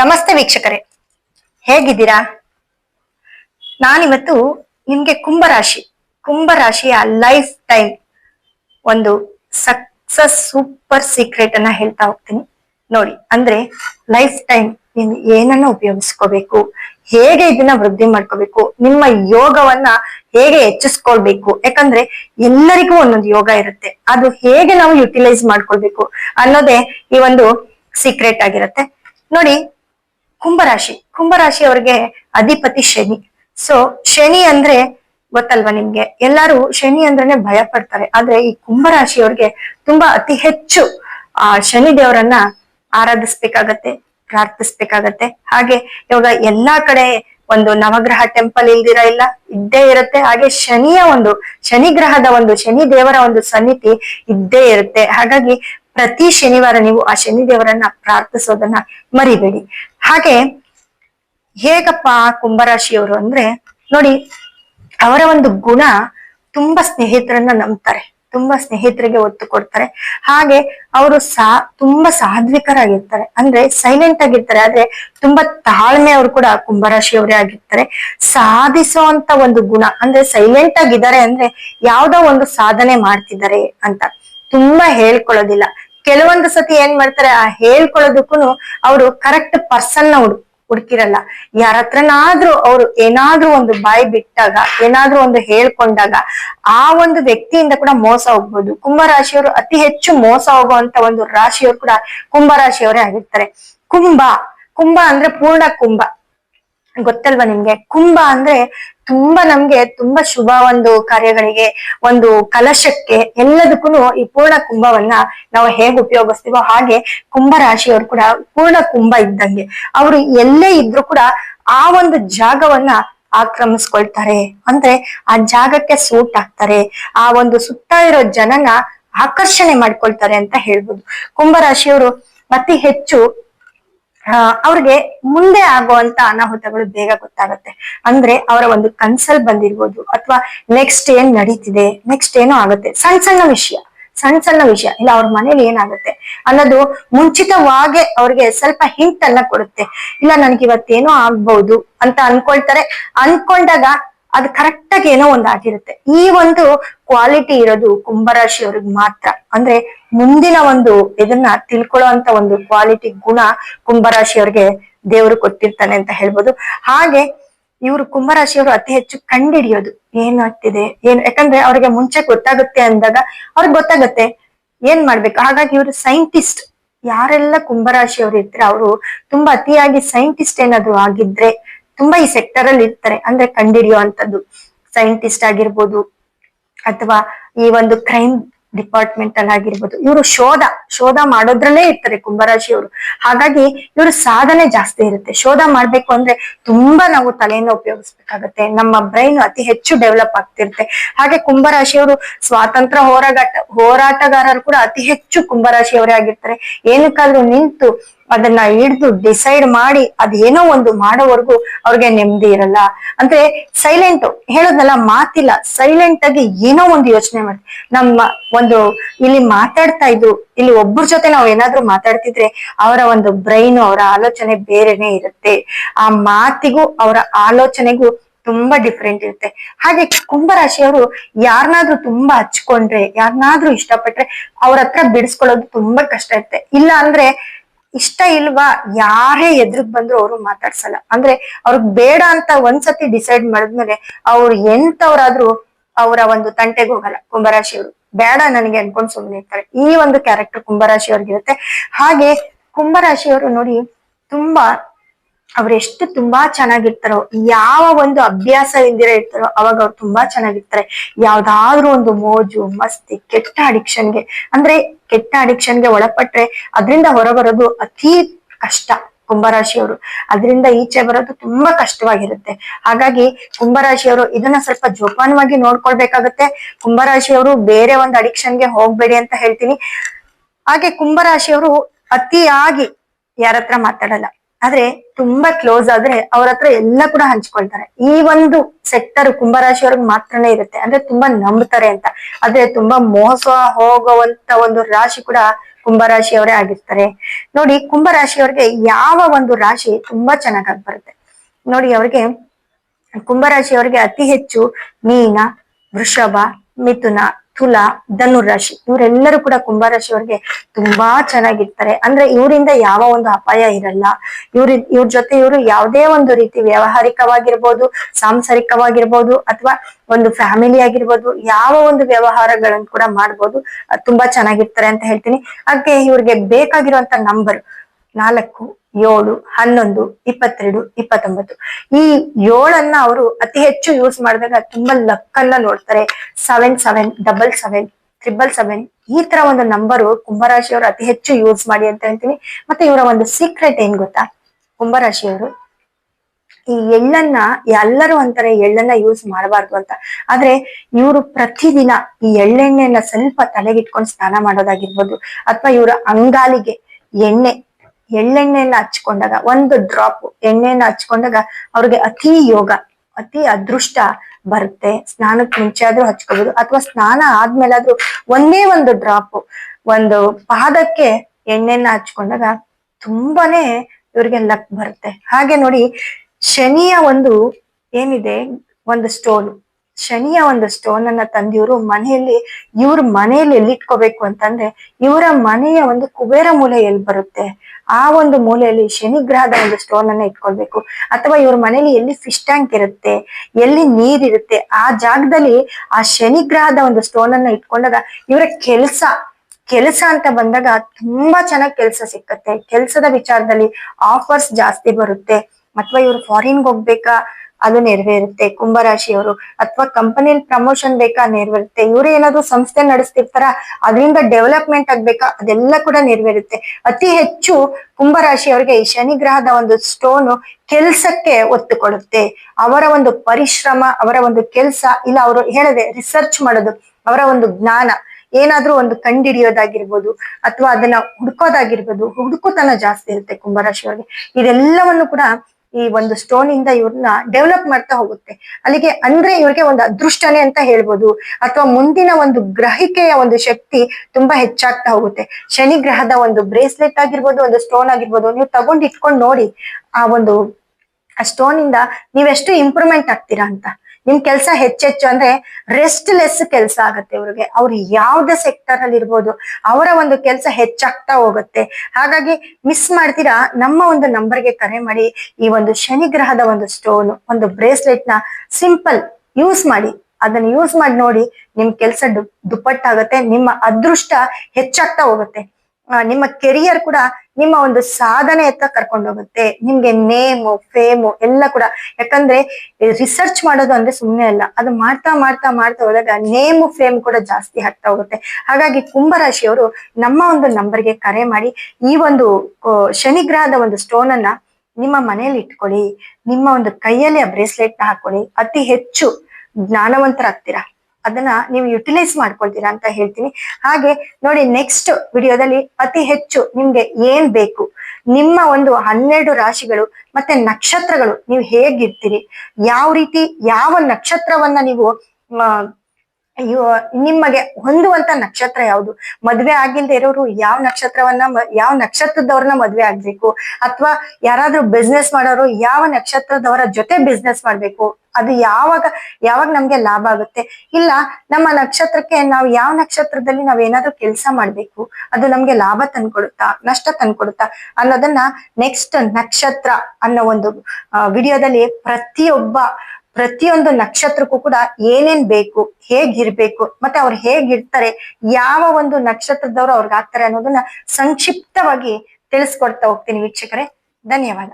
ನಮಸ್ತೆ ವೀಕ್ಷಕರೇ. ಹೇಗಿದ್ದೀರಾ? ನಾನಿವತ್ತು ನಿಮ್ಗೆ ಕುಂಭರಾಶಿ, ಕುಂಭರಾಶಿಯ ಲೈಫ್ ಟೈಮ್ ಒಂದು ಸಕ್ಸಸ್ ಸೂಪರ್ ಸೀಕ್ರೆಟ್ ಅನ್ನ ಹೇಳ್ತಾ ಹೋಗ್ತೀನಿ. ನೋಡಿ, ಅಂದ್ರೆ ಲೈಫ್ ಟೈಮ್ ನೀವು ಏನನ್ನ ಉಪಯೋಗಿಸ್ಕೋಬೇಕು, ಹೇಗೆ ಇದನ್ನ ವೃದ್ಧಿ ಮಾಡ್ಕೋಬೇಕು, ನಿಮ್ಮ ಯೋಗವನ್ನ ಹೇಗೆ ಹೆಚ್ಚಿಸ್ಕೊಳ್ಬೇಕು, ಯಾಕಂದ್ರೆ ಎಲ್ಲರಿಗೂ ಒಂದೊಂದು ಯೋಗ ಇರುತ್ತೆ. ಅದು ಹೇಗೆ ನಾವು ಯುಟಿಲೈಸ್ ಮಾಡ್ಕೊಳ್ಬೇಕು ಅನ್ನೋದೇ ಈ ಒಂದು ಸೀಕ್ರೆಟ್ ಆಗಿರುತ್ತೆ. ನೋಡಿ ಕುಂಭರಾಶಿ. ಕುಂಭರಾಶಿ ಅವ್ರಿಗೆ ಅಧಿಪತಿ ಶನಿ. ಸೊ ಶನಿ ಅಂದ್ರೆ ಗೊತ್ತಲ್ವಾ ನಿಮ್ಗೆ? ಎಲ್ಲಾರು ಶನಿ ಅಂದ್ರೆ ಭಯ ಪಡ್ತಾರೆ ಆದ್ರೆ ಈ ಕುಂಭರಾಶಿಯವ್ರಿಗೆ ತುಂಬಾ ಅತಿ ಹೆಚ್ಚು, ಆ, ಶನಿ ದೇವರನ್ನ ಆರಾಧಿಸ್ಬೇಕಾಗತ್ತೆ, ಪ್ರಾರ್ಥಿಸ್ಬೇಕಾಗತ್ತೆ. ಹಾಗೆ ಇವಾಗ ಎಲ್ಲಾ ಕಡೆ ಒಂದು ನವಗ್ರಹ ಟೆಂಪಲ್ ಇಲ್ದಿರ ಇಲ್ಲ, ಇದ್ದೇ ಇರುತ್ತೆ. ಹಾಗೆ ಶನಿಯ ಒಂದು, ಶನಿ ಗ್ರಹದ ಒಂದು, ಶನಿ ದೇವರ ಒಂದು ಸನ್ನಿಧಿ ಇದ್ದೇ ಇರುತ್ತೆ. ಹಾಗಾಗಿ ಪ್ರತಿ ಶನಿವಾರ ನೀವು ಆ ಶನಿ ದೇವರನ್ನ ಪ್ರಾರ್ಥಿಸೋದನ್ನ ಮರಿಬೇಡಿ. ಹಾಗೆ ಹೇಗಪ್ಪ ಕುಂಭರಾಶಿಯವರು ಅಂದ್ರೆ, ನೋಡಿ, ಅವರ ಒಂದು ಗುಣ ತುಂಬಾ ಸ್ನೇಹಿತರನ್ನ ನಂಬ್ತಾರೆ. ತುಂಬಾ ಸ್ನೇಹಿತರಿಗೆ ಒತ್ತು ಕೊಡ್ತಾರೆ. ಹಾಗೆ ಅವರು ಸಾ, ತುಂಬಾ ಸಾಧ್ವಿಕರಾಗಿರ್ತಾರೆ. ಅಂದ್ರೆ ಸೈಲೆಂಟ್ ಆಗಿರ್ತಾರೆ, ಆದ್ರೆ ತುಂಬಾ ತಾಳ್ಮೆ ಅವರು ಕೂಡ ಕುಂಭರಾಶಿಯವರೇ ಆಗಿರ್ತಾರೆ. ಸಾಧಿಸುವಂತ ಒಂದು ಗುಣ, ಅಂದ್ರೆ ಸೈಲೆಂಟ್ ಆಗಿದ್ದಾರೆ ಅಂದ್ರೆ ಯಾವ್ದೋ ಒಂದು ಸಾಧನೆ ಮಾಡ್ತಿದ್ದಾರೆ ಅಂತ. ತುಂಬಾ ಹೇಳ್ಕೊಳ್ಳೋದಿಲ್ಲ. ಕೆಲವೊಂದು ಸತಿ ಏನ್ ಮಾಡ್ತಾರೆ, ಆ ಹೇಳ್ಕೊಳ್ಳೋದಕ್ಕೂ ಅವರು ಕರೆಕ್ಟ್ ಪರ್ಸನ್ನ ಹುಡ್, ಹುಡುಕಿರಲ್ಲ. ಯಾರ ಹತ್ರನಾದ್ರೂ ಅವ್ರು ಏನಾದ್ರೂ ಒಂದು ಬಾಯಿ ಬಿಟ್ಟಾಗ, ಏನಾದ್ರೂ ಒಂದು ಹೇಳ್ಕೊಂಡಾಗ, ಆ ಒಂದು ವ್ಯಕ್ತಿಯಿಂದ ಕೂಡ ಮೋಸ ಹೋಗ್ಬೋದು. ಕುಂಭರಾಶಿಯವರು ಅತಿ ಹೆಚ್ಚು ಮೋಸ ಹೋಗುವಂತ ಒಂದು ರಾಶಿಯವರು ಕೂಡ ಕುಂಭರಾಶಿಯವರೇ ಆಗಿರ್ತಾರೆ. ಕುಂಭ ಕುಂಭ ಅಂದ್ರೆ ಪೂರ್ಣ ಕುಂಭ. ಗೊತ್ತಲ್ವಾ ನಿಮ್ಗೆ? ಕುಂಭ ಅಂದ್ರೆ ತುಂಬಾ ನಮ್ಗೆ ತುಂಬಾ ಶುಭ ಒಂದು ಕಾರ್ಯಗಳಿಗೆ, ಒಂದು ಕಲಶಕ್ಕೆ ಎಲ್ಲದಕ್ಕೂ ಈ ಪೂರ್ಣ ಕುಂಭವನ್ನ ನಾವು ಹೇಗೆ ಉಪಯೋಗಿಸ್ತೀವೋ ಹಾಗೆ ಕುಂಭ ರಾಶಿಯವರು ಕೂಡ ಪೂರ್ಣ ಕುಂಭ ಇದ್ದಂಗೆ. ಅವರು ಎಲ್ಲೇ ಇದ್ರು ಕೂಡ ಆ ಒಂದು ಜಾಗವನ್ನ ಆಕ್ರಮಿಸ್ಕೊಳ್ತಾರೆ. ಅಂದ್ರೆ ಆ ಜಾಗಕ್ಕೆ ಸೂಟ್ ಆಗ್ತಾರೆ. ಆ ಒಂದು ಸುತ್ತ ಇರೋ ಜನನ ಆಕರ್ಷಣೆ ಮಾಡ್ಕೊಳ್ತಾರೆ ಅಂತ ಹೇಳ್ಬೋದು. ಕುಂಭರಾಶಿಯವರು ಅತಿ ಹೆಚ್ಚು ಅವ್ರಿಗೆ ಮುಂದೆ ಆಗುವಂತ ಅನಾಹುತಗಳು ಬೇಗ ಗೊತ್ತಾಗುತ್ತೆ. ಅಂದ್ರೆ ಅವರ ಒಂದು ಕನ್ಸಲ್ ಬಂದಿರ್ಬೋದು, ಅಥವಾ ನೆಕ್ಸ್ಟ್ ಏನ್ ನಡೀತಿದೆ ನೆಕ್ಸ್ಟ್ ಏನೋ ಆಗುತ್ತೆ. ಸಣ್ಣ ಸಣ್ಣ ವಿಷಯ ಸಣ್ಣ ಸಣ್ಣ ವಿಷಯ. ಇಲ್ಲ, ಅವ್ರ ಮನೇಲಿ ಏನಾಗುತ್ತೆ? ಅನ್ನೋದು ಮುಂಚಿತವಾಗಿ ಅವ್ರಿಗೆ ಸ್ವಲ್ಪ ಹಿಂಟ್ ಅನ್ನ ಕೊಡುತ್ತೆ. ಇಲ್ಲ, ನನ್ಗೆ ಇವತ್ತೇನೋ ಆಗ್ಬಹುದು ಅಂತ ಅನ್ಕೊಳ್ತಾರೆ. ಅನ್ಕೊಂಡಾಗ ಅದು ಕರೆಕ್ಟ್ ಆಗಿ ಏನೋ ಒಂದ್ ಆಗಿರುತ್ತೆ. ಈ ಒಂದು ಕ್ವಾಲಿಟಿ ಇರೋದು ಕುಂಭರಾಶಿ ಅವ್ರಿಗೆ ಮಾತ್ರ. ಅಂದ್ರೆ ಮುಂದಿನ ಒಂದು ಇದನ್ನ ತಿಳ್ಕೊಳ್ಳೋ ಅಂತ ಒಂದು ಕ್ವಾಲಿಟಿ ಗುಣ ಕುಂಭರಾಶಿ ಅವ್ರಿಗೆ ದೇವರು ಕೊಟ್ಟಿರ್ತಾನೆ ಅಂತ ಹೇಳ್ಬೋದು. ಹಾಗೆ ಇವರು ಕುಂಭರಾಶಿಯವರು ಅತಿ ಹೆಚ್ಚು ಕಂಡಿಡಿಯೋದು. ಏನಾಗ್ತಿದೆ ಏನ್ ಯಾಕಂದ್ರೆ ಅವ್ರಿಗೆ ಮುಂಚೆ ಗೊತ್ತಾಗುತ್ತೆ ಅಂದಾಗ ಅವ್ರಿಗೆ ಗೊತ್ತಾಗುತ್ತೆ ಏನ್ ಮಾಡ್ಬೇಕು. ಹಾಗಾಗಿ ಇವರು ಸೈಂಟಿಸ್ಟ್ ಯಾರೆಲ್ಲ ಕುಂಭರಾಶಿಯವರು ಇದ್ರೆ ಅವರು ತುಂಬಾ ಅತಿಯಾಗಿ ಸೈಂಟಿಸ್ಟ್ ಏನಾದ್ರು ಆಗಿದ್ರೆ ತುಂಬಾ ಈ ಸೆಕ್ಟರ್ ಅಲ್ಲಿ ಇರ್ತಾರೆ. ಅಂದ್ರೆ ಕಂಡಿಡಿಯುವಂತದ್ದು ಸೈಂಟಿಸ್ಟ್ ಆಗಿರ್ಬೋದು, ಅಥವಾ ಈ ಒಂದು ಕ್ರೈಮ್ ಡಿಪಾರ್ಟ್ಮೆಂಟ್ ಅಲ್ಲಿ ಆಗಿರ್ಬೋದು, ಇವರು ಶೋಧ ಶೋಧ ಮಾಡೋದ್ರಲ್ಲೇ ಇರ್ತಾರೆ ಕುಂಭರಾಶಿಯವರು. ಹಾಗಾಗಿ ಇವರು ಸಾಧನೆ ಜಾಸ್ತಿ ಇರುತ್ತೆ. ಶೋಧ ಮಾಡ್ಬೇಕು ಅಂದ್ರೆ ತುಂಬಾ ನಾವು ತಲೆಯನ್ನು ಉಪಯೋಗಿಸ್ಬೇಕಾಗತ್ತೆ. ನಮ್ಮ ಬ್ರೈನ್ ಅತಿ ಹೆಚ್ಚು ಡೆವಲಪ್ ಆಗ್ತಿರುತ್ತೆ. ಹಾಗೆ ಕುಂಭರಾಶಿಯವರು ಸ್ವಾತಂತ್ರ್ಯ ಹೋರಾಟ, ಹೋರಾಟಗಾರರು ಕೂಡ ಅತಿ ಹೆಚ್ಚು ಕುಂಭರಾಶಿಯವರೇ ಆಗಿರ್ತಾರೆ. ಏನಕ್ಕಾದ್ರೂ ನಿಂತು ಅದನ್ನ ಹಿಡ್ದು ಡಿಸೈಡ್ ಮಾಡಿ ಅದೇನೋ ಒಂದು ಮಾಡೋವರೆಗೂ ಅವ್ರಿಗೆ ನೆಮ್ಮದಿ ಇರಲ್ಲ. ಅಂದ್ರೆ ಸೈಲೆಂಟ್ ಹೇಳೋದಲ್ಲ ಮಾತಿಲ್ಲ. ಸೈಲೆಂಟ್ ಆಗಿ ಏನೋ ಒಂದು ಯೋಚನೆ ಮಾಡಿ. ನಮ್ಮ ಒಂದು ಇಲ್ಲಿ ಮಾತಾಡ್ತಾ ಇದ್ದು ಇಲ್ಲಿ ಒಬ್ಬರ ಜೊತೆ ನಾವು ಏನಾದ್ರೂ ಮಾತಾಡ್ತಿದ್ರೆ ಅವರ ಒಂದು ಬ್ರೈನ್ ಅವರ ಆಲೋಚನೆ ಬೇರೆನೆ ಇರುತ್ತೆ. ಆ ಮಾತಿಗೂ, ಅವರ ಆಲೋಚನೆಗೂ ತುಂಬಾ ಡಿಫ್ರೆಂಟ್ ಇರುತ್ತೆ. ಹಾಗೆ ಕುಂಭರಾಶಿಯವರು ಯಾರನ್ನಾದ್ರೂ ತುಂಬಾ ಹಚ್ಕೊಂಡ್ರೆ ಯಾರನ್ನಾದ್ರೂ ಇಷ್ಟಪಟ್ರೆ ಅವ್ರ ಹತ್ರ ಬಿಡಿಸ್ಕೊಳ್ಳೋದು ತುಂಬಾ ಕಷ್ಟ ಇರುತ್ತೆ. ಇಲ್ಲ ಅಂದ್ರೆ ಇಷ್ಟ ಇಲ್ವಾ? ಯಾರೇ ಎದ್ರಗ್ ಬಂದ್ರು ಅವರು ಮಾತಾಡ್ಸಲ್ಲ. ಅಂದ್ರೆ ಅವ್ರಿಗೆ ಬೇಡ ಅಂತ ಒಂದ್ಸತಿ ಡಿಸೈಡ್ ಮಾಡಿದ್ಮೇಲೆ ಅವ್ರು ಎಂತವ್ರಾದ್ರೂ ಅವರ ಒಂದು ತಂಟೆಗೆ ಹೋಗಲ್ಲ ಕುಂಭರಾಶಿಯವರು ಬೇಡ ನನಗೆ ಅನ್ಕೊಂಡ್ ಸುಮ್ಮನೆ ಇರ್ತಾರೆ. ಈ ಒಂದು ಕ್ಯಾರೆಕ್ಟರ್ ಕುಂಭರಾಶಿಯವ್ರಿಗಿರುತ್ತೆ ಹಾಗೆ ಕುಂಭರಾಶಿಯವರು ನೋಡಿ ತುಂಬಾ ಅವ್ರೆಷ್ಟು ತುಂಬಾ ಚೆನ್ನಾಗಿರ್ತಾರೋ, ಯಾವ ಒಂದು ಅಭ್ಯಾಸ ಇಂದಿರ ಇರ್ತಾರೋ ಅವಾಗ ಅವ್ರು ತುಂಬಾ ಚೆನ್ನಾಗಿರ್ತಾರೆ. ಯಾವ್ದಾದ್ರು ಒಂದು ಮೋಜು, ಮಸ್ತಿ, ಕೆಟ್ಟ ಅಡಿಕ್ಷನ್ಗೆ ಅಂದ್ರೆ ಕೆಟ್ಟ ಅಡಿಕ್ಷನ್ಗೆ ಒಳಪಟ್ರೆ ಅದರಿಂದ ಹೊರಬರೋದು ಅತಿ ಕಷ್ಟ ಕುಂಭರಾಶಿಯವರು. ಅದರಿಂದ ಈಚೆ ಬರೋದು ತುಂಬಾ ಕಷ್ಟವಾಗಿರುತ್ತೆ. ಹಾಗಾಗಿ ಕುಂಭರಾಶಿಯವರು ಇದನ್ನ ಸ್ವಲ್ಪ ಜೋಪಾನವಾಗಿ ನೋಡ್ಕೊಳ್ಬೇಕಾಗತ್ತೆ. ಕುಂಭರಾಶಿಯವರು ಬೇರೆ ಒಂದು ಅಡಿಕ್ಷನ್ಗೆ ಹೋಗ್ಬೇಡಿ ಅಂತ ಹೇಳ್ತೀನಿ. ಹಾಗೆ ಕುಂಭರಾಶಿಯವರು ಅತಿಯಾಗಿ ಯಾರತ್ರ ಮಾತಾಡಲ್ಲ. ಆದ್ರೆ ತುಂಬಾ ಕ್ಲೋಸ್ ಆದ್ರೆ ಅವ್ರ ಹತ್ರ ಎಲ್ಲ ಕೂಡ ಹಂಚ್ಕೊಳ್ತಾರೆ. ಈ ಒಂದು ಸೆಕ್ಟರ್ ಕುಂಭರಾಶಿಯವ್ರಿಗೆ ಮಾತ್ರನೇ ಇರುತ್ತೆ. ಅಂದ್ರೆ ತುಂಬಾ ನಂಬ್ತಾರೆ ಅಂತ. ಆದ್ರೆ ತುಂಬಾ ಮೋಸ ಹೋಗುವಂತ ಒಂದು ರಾಶಿ ಕೂಡ ಕುಂಭರಾಶಿಯವರೇ ಆಗಿರ್ತಾರೆ. ನೋಡಿ, ಕುಂಭರಾಶಿಯವ್ರಿಗೆ ಯಾವ ಒಂದು ರಾಶಿ ತುಂಬಾ ಚೆನ್ನಾಗಿ ಬರುತ್ತೆ. ನೋಡಿ, ಅವ್ರಿಗೆ ಕುಂಭರಾಶಿಯವರಿಗೆ ಅತಿ ಹೆಚ್ಚು ಮೀನ, ವೃಷಭ, ಮಿಥುನ ತುಲ ಧನುರಾಶಿ ಇವರೆಲ್ಲರೂ ಕೂಡ ಕುಂಭರಾಶಿಯವರಿಗೆ ತುಂಬಾ ಚೆನ್ನಾಗಿರ್ತಾರೆ. ಅಂದ್ರೆ ಇವರಿಂದ ಯಾವ ಒಂದು ಅಪಾಯ ಇರಲ್ಲ. ಇವ್ರ ಇವ್ರ ಜೊತೆ ಇವರು ಯಾವುದೇ ಒಂದು ರೀತಿ ವ್ಯಾವಹಾರಿಕವಾಗಿರ್ಬೋದು, ಸಾಂಸಾರಿಕವಾಗಿರ್ಬೋದು, ಅಥವಾ ಒಂದು ಫ್ಯಾಮಿಲಿ ಆಗಿರ್ಬೋದು, ಯಾವ ಒಂದು ವ್ಯವಹಾರಗಳನ್ನು ಕೂಡ ಮಾಡ್ಬೋದು ತುಂಬಾ ಚೆನ್ನಾಗಿರ್ತಾರೆ ಅಂತ ಹೇಳ್ತೀನಿ. ಹಾಗೆ ಇವ್ರಿಗೆ ಬೇಕಾಗಿರುವಂತ ನಂಬರ್ ನಾಲ್ಕು ಏಳು, ಹನ್ನೊಂದು, ಇಪ್ಪತ್ತೆರಡು, ಇಪ್ಪತ್ತೊಂಬತ್ತು. ಈ ಏಳನ್ನ ಅವರು ಅತಿ ಹೆಚ್ಚು ಯೂಸ್ ಮಾಡಿದಾಗ ತುಂಬಾ ಲಕ್ ಅನ್ನ ನೋಡ್ತಾರೆ. Seven seven double seven triple seven ಈ ತರ ಒಂದು ನಂಬರು ಕುಂಭರಾಶಿಯವರು ಅತಿ ಹೆಚ್ಚು ಯೂಸ್ ಮಾಡಿ ಅಂತ ಹೇಳ್ತೀನಿ. ಮತ್ತೆ ಇವರ ಒಂದು ಸೀಕ್ರೆಟ್ ಏನ್ ಗೊತ್ತಾ? ಕುಂಭರಾಶಿಯವರು, ಈ ಎಳ್ಳನ್ನ ಎಲ್ಲರೂ ಅಂತಾರೆ ಎಳ್ಳನ್ನ ಯೂಸ್ ಮಾಡಬಾರ್ದು ಅಂತ. ಆದ್ರೆ ಇವರು ಪ್ರತಿದಿನ ಈ ಎಳ್ಳೆಣ್ಣೆಯನ್ನ ಸ್ವಲ್ಪ ತಲೆಗಿಟ್ಕೊಂಡು ಸ್ನಾನ ಮಾಡೋದಾಗಿರ್ಬೋದು. ಅಥವಾ ಇವರ ಅಂಗಾಲಿಗೆ ಎಣ್ಣೆ ಎಳ್ಳೆಣ್ಣೆಯನ್ನ ಹಚ್ಕೊಂಡಾಗ ಒಂದು ಡ್ರಾಪ್ ಎಣ್ಣೆಯನ್ನ ಹಚ್ಕೊಂಡಾಗ ಅವ್ರಿಗೆ ಅತಿ ಯೋಗ, ಅತಿ ಅದೃಷ್ಟ ಬರುತ್ತೆ. ಸ್ನಾನಕ್ ಮುಂಚೆ ಆದ್ರೂ ಹಚ್ಕೋಬಹುದು ಅಥವಾ ಸ್ನಾನ ಆದ್ಮೇಲಾದ್ರೂ ಒಂದೇ ಒಂದು ಡ್ರಾಪ್ ಒಂದು ಪಾದಕ್ಕೆ ಎಣ್ಣೆಯನ್ನ ಹಚ್ಕೊಂಡಾಗ ತುಂಬಾನೇ ಇವ್ರಿಗೆ ಲಕ್ ಬರುತ್ತೆ. ಹಾಗೆ ನೋಡಿ, ಶನಿಯ ಒಂದು ಏನಿದೆ, ಒಂದು ಸ್ಟೋನ್ ಶನಿಯ ಒಂದು ಸ್ಟೋನ್ ಅನ್ನ ತಂದು ಇವರು ಮನೆಯಲ್ಲಿ, ಇವ್ರ ಮನೆಯಲ್ಲಿ ಎಲ್ಲಿಟ್ಕೋಬೇಕು ಅಂತಂದ್ರೆ, ಇವರ ಮನೆಯ ಒಂದು ಕುಬೇರ ಮೂಲೆ ಎಲ್ಲಿ ಬರುತ್ತೆ? ಆ ಒಂದು ಮೂಲೆಯಲ್ಲಿ ಶನಿ ಗ್ರಹದ ಒಂದು ಸ್ಟೋನ್ ಅನ್ನ ಇಟ್ಕೊಳ್ಬೇಕು. ಅಥವಾ ಇವ್ರ ಮನೆಯಲ್ಲಿ ಎಲ್ಲಿ ಫಿಶ್ ಟ್ಯಾಂಕ್ ಇರುತ್ತೆ, ಎಲ್ಲಿ ನೀರಿರುತ್ತೆ ಆ ಜಾಗದಲ್ಲಿ ಆ ಶನಿ ಗ್ರಹದ ಒಂದು ಸ್ಟೋನ್ ಅನ್ನ ಇಟ್ಕೊಂಡಾಗ ಇವರ ಕೆಲಸ ಕೆಲಸ ಅಂತ ಬಂದಾಗ ತುಂಬಾ ಚೆನ್ನಾಗಿ ಕೆಲಸ ಸಿಕ್ಕತ್ತೆ. ಕೆಲಸದ ವಿಚಾರದಲ್ಲಿ ಆಫರ್ಸ್ ಜಾಸ್ತಿ ಬರುತ್ತೆ. ಅಥವಾ ಇವ್ರು ಫಾರಿನ್ಗೆ ಹೋಗ್ಬೇಕಾ? ಅದು ನೆರವೇರುತ್ತೆ. ಕುಂಭರಾಶಿಯವರು, ಅಥವಾ ಕಂಪನಿಯಲ್ಲಿ ಪ್ರಮೋಷನ್ ಬೇಕಾ ನೆರವೇರುತ್ತೆ. ಇವ್ರು ಏನಾದ್ರು ಸಂಸ್ಥೆ ನಡೆಸ್ತಿರ್ತಾರ, ಅದರಿಂದ ಡೆವಲಪ್ಮೆಂಟ್ ಆಗ್ಬೇಕಾ, ಅದೆಲ್ಲ ಕೂಡ ನೆರವೇರುತ್ತೆ. ಅತಿ ಹೆಚ್ಚು ಕುಂಭರಾಶಿಯವರಿಗೆ ಈ ಶನಿ ಗ್ರಹದ ಒಂದು ಸ್ಟೋನು ಕೆಲ್ಸಕ್ಕೆ ಒತ್ತು ಕೊಡುತ್ತೆ ಅವರ ಒಂದು ಪರಿಶ್ರಮ, ಅವರ ಒಂದು ಕೆಲಸ, ಇಲ್ಲ ಅವರು ಹೇಳದೆ ರಿಸರ್ಚ್ ಮಾಡೋದು, ಅವರ ಒಂದು ಜ್ಞಾನ, ಏನಾದ್ರೂ ಒಂದು ಕಂಡಿಡಿಯೋದಾಗಿರ್ಬೋದು, ಅಥವಾ ಅದನ್ನ ಹುಡ್ಕೋದಾಗಿರ್ಬೋದು, ಹುಡುಕುತನ ಜಾಸ್ತಿ ಇರುತ್ತೆ ಕುಂಭರಾಶಿಯವರಿಗೆ. ಇದೆಲ್ಲವನ್ನು ಕೂಡ ಈ ಒಂದು ಸ್ಟೋನ್ ಇಂದ ಇವ್ರನ್ನ ಡೆವಲಪ್ ಮಾಡ್ತಾ ಹೋಗುತ್ತೆ. ಅಲ್ಲಿಗೆ ಅಂದ್ರೆ ಇವ್ರಿಗೆ ಒಂದು ಅದೃಷ್ಟನೇ ಅಂತ ಹೇಳ್ಬೋದು. ಅಥವಾ ಮುಂದಿನ ಒಂದು ಗ್ರಹಿಕೆಯ ಒಂದು ಶಕ್ತಿ ತುಂಬಾ ಹೆಚ್ಚಾಗ್ತಾ ಹೋಗುತ್ತೆ. ಶನಿ ಗ್ರಹದ ಒಂದು ಬ್ರೇಸ್ಲೆಟ್ ಆಗಿರ್ಬೋದು, ಒಂದು ಸ್ಟೋನ್ ಆಗಿರ್ಬೋದು, ನೀವು ತಗೊಂಡ್ ಇಟ್ಕೊಂಡು ನೋಡಿ ಆ ಒಂದು ಆ ಸ್ಟೋನ್ ಇಂದ ನೀವೆಷ್ಟು ಇಂಪ್ರೂವ್ಮೆಂಟ್ ಆಗ್ತೀರಾ ಅಂತ. ನಿಮ್ ಕೆಲಸ ಹೆಚ್ಚೆಚ್ಚು ಅಂದ್ರೆ ರೆಸ್ಟ್ಲೆಸ್ ಕೆಲಸ ಆಗತ್ತೆ ಇವ್ರಿಗೆ. ಅವ್ರು ಯಾವ್ದೇ ಸೆಕ್ಟರ್ ಅಲ್ಲಿ ಇರ್ಬೋದು, ಅವರ ಒಂದು ಕೆಲಸ ಹೆಚ್ಚಾಗ್ತಾ ಹೋಗುತ್ತೆ. ಹಾಗಾಗಿ ಮಿಸ್ ಮಾಡ್ತೀರಾ? ನಮ್ಮ ಒಂದು ನಂಬರ್ಗೆ ಕರೆ ಮಾಡಿ ಈ ಒಂದು ಶನಿ ಗ್ರಹದ ಒಂದು ಸ್ಟೋನ್ ಒಂದು ಬ್ರೇಸ್ಲೆಟ್ನ ಸಿಂಪಲ್ ಯೂಸ್ ಮಾಡಿ. ಅದನ್ನ ಯೂಸ್ ಮಾಡಿ ನೋಡಿ ನಿಮ್ ಕೆಲಸ ದುಪ್ಪಟ್ಟಾಗತ್ತೆ, ನಿಮ್ಮ ಅದೃಷ್ಟ ಹೆಚ್ಚಾಗ್ತಾ ಹೋಗುತ್ತೆ. ನಿಮ್ಮ ಕೆರಿಯರ್ ಕೂಡ ನಿಮ್ಮ ಒಂದು ಸಾಧನೆ ಹತ್ರ ಕರ್ಕೊಂಡು ಹೋಗುತ್ತೆ. ನಿಮ್ಗೆ ನೇಮು ಫೇಮು ಎಲ್ಲ ಕೂಡ. ಯಾಕಂದ್ರೆ ರಿಸರ್ಚ್ ಮಾಡೋದು ಅಂದ್ರೆ ಸುಮ್ಮನೆ ಅಲ್ಲ. ಅದು ಮಾಡ್ತಾ ಮಾಡ್ತಾ ಮಾಡ್ತಾ ಹೋದಾಗ ನೇಮು ಫೇಮ್ ಕೂಡ ಜಾಸ್ತಿ ಆಗ್ತಾ ಹೋಗುತ್ತೆ. ಹಾಗಾಗಿ ಕುಂಭರಾಶಿಯವರು ನಮ್ಮ ಒಂದು ನಂಬರ್ಗೆ ಕರೆ ಮಾಡಿ, ಈ ಒಂದು ಶನಿಗ್ರಹದ ಒಂದು ಸ್ಟೋನ್ ಅನ್ನ ನಿಮ್ಮ ಮನೆಯಲ್ಲಿ ಇಟ್ಕೊಳ್ಳಿ. ನಿಮ್ಮ ಒಂದು ಕೈಯಲ್ಲಿ ಆ ಬ್ರೇಸ್ಲೆಟ್ನ ಹಾಕೊಳ್ಳಿ. ಅತಿ ಹೆಚ್ಚು ಜ್ಞಾನವಂತರಾಗ್ತೀರಾ. ಅದನ್ನ ನೀವು ಯುಟಿಲೈಸ್ ಮಾಡ್ಕೊಳ್ತೀರಾ ಅಂತ ಹೇಳ್ತೀನಿ. ಹಾಗೆ ನೋಡಿ ನೆಕ್ಸ್ಟ್ ವಿಡಿಯೋದಲ್ಲಿ ಅತಿ ಹೆಚ್ಚು ನಿಮ್ಗೆ ಏನ್ ಬೇಕು? ನಿಮ್ಮ ಒಂದು ಹನ್ನೆರಡು ರಾಶಿಗಳು ಮತ್ತೆ ನಕ್ಷತ್ರಗಳು ನೀವು ಹೇಗಿರ್ತೀರಿ? ಯಾವ ರೀತಿ ಯಾವ ನಕ್ಷತ್ರವನ್ನ ನೀವು ಇವ- ನಿಮಗೆ ಹೊಂದುವಂತ ನಕ್ಷತ್ರ ಯಾವುದು? ಮದ್ವೆ ಆಗಿಲ್ದೆ ಇರೋರು ಯಾವ ನಕ್ಷತ್ರವನ್ನ ಯಾವ ನಕ್ಷತ್ರದವ್ರನ್ನ ಮದ್ವೆ ಆಗ್ಬೇಕು? ಅಥವಾ ಯಾರಾದ್ರೂ ಬಿಸ್ನೆಸ್ ಮಾಡೋರು ಯಾವ ನಕ್ಷತ್ರದವರ ಜೊತೆ ಬಿಸ್ನೆಸ್ ಮಾಡ್ಬೇಕು? ಅದು ಯಾವಾಗ ಯಾವಾಗ ನಮ್ಗೆ ಲಾಭ ಆಗುತ್ತೆ? ಇಲ್ಲ, ನಮ್ಮ ನಕ್ಷತ್ರಕ್ಕೆ ನಾವು ಯಾವ ನಕ್ಷತ್ರದಲ್ಲಿ ನಾವ್ ಏನಾದ್ರೂ ಕೆಲಸ ಮಾಡ್ಬೇಕು, ಅದು ನಮ್ಗೆ ಲಾಭ ತಂದ್ಕೊಡುತ್ತಾ, ನಷ್ಟ ತಂದ್ಕೊಡುತ್ತಾ ಅನ್ನೋದನ್ನ ನೆಕ್ಸ್ಟ್ ನಕ್ಷತ್ರ ಅನ್ನೋ ಒಂದು ವಿಡಿಯೋದಲ್ಲಿ ಪ್ರತಿಯೊಬ್ಬ ಪ್ರತಿಯೊಂದು ನಕ್ಷತ್ರಕ್ಕೂ ಕೂಡ ಏನೇನ್ ಬೇಕು, ಹೇಗಿರ್ಬೇಕು, ಮತ್ತೆ ಅವ್ರು ಹೇಗಿರ್ತಾರೆ, ಯಾವ ಒಂದು ನಕ್ಷತ್ರದವ್ರು ಅವ್ರಿಗೆ ಆಗ್ತಾರೆ ಅನ್ನೋದನ್ನ ಸಂಕ್ಷಿಪ್ತವಾಗಿ ತಿಳಿಸ್ಕೊಡ್ತಾ ಹೋಗ್ತೀನಿ ವೀಕ್ಷಕರೇ. ಧನ್ಯವಾದ.